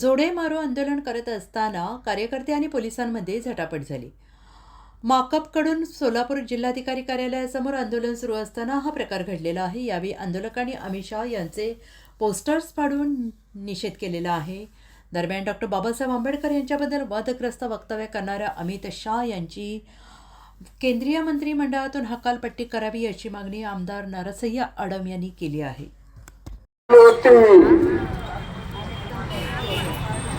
जोडे मारो आंदोलन करत असताना कार्यकर्ते आणि पोलिसांमध्ये झटापट झाली. माकपकडून सोलापूर जिल्हाधिकारी कार्यालयासमोर आंदोलन सुरू असताना हा प्रकार घडलेला आहे. यावेळी आंदोलकांनी अमित शाह यांचे पोस्टर्स फाडून निषेध केलेला आहे. दरम्यान डॉक्टर बाबासाहेब आंबेडकर यांच्याबद्दल वादग्रस्त वक्तव्य करणाऱ्या अमित शाह यांची केंद्रीय मंत्रिमंडळातून हकालपट्टी करावी अशी मागणी आमदार नरसय्या आडम यांनी केली आहे.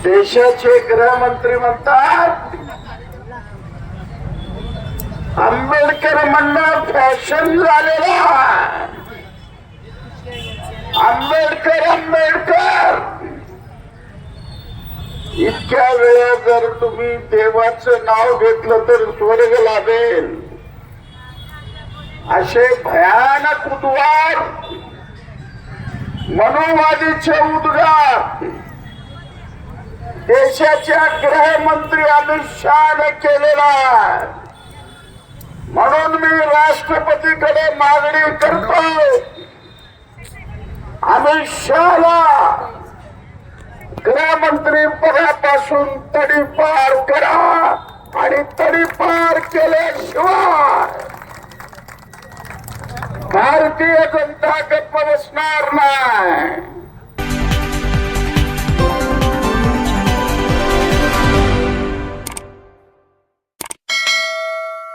देशाचे गृहमंत्री म्हणतात आंबेडकर म्हणणं फॅशन झालेला आंबेडकर आंबेडकर. इतक्या वेळा जर तुम्ही देवाचं नाव घेतलं तर स्वर्ग लाभेल असे भयानक उद्वार मनोवादीचे उद्गार. देशाच्या गृहमंत्री अमित शहाने केलेला म्हणून मी राष्ट्रपतीकडे मागणी करतो. अमित शहाला गृहमंत्री पदापासून तडीपार करा आणि तडीपार केल्याशिवाय भारतीय जनता गप्प बसणार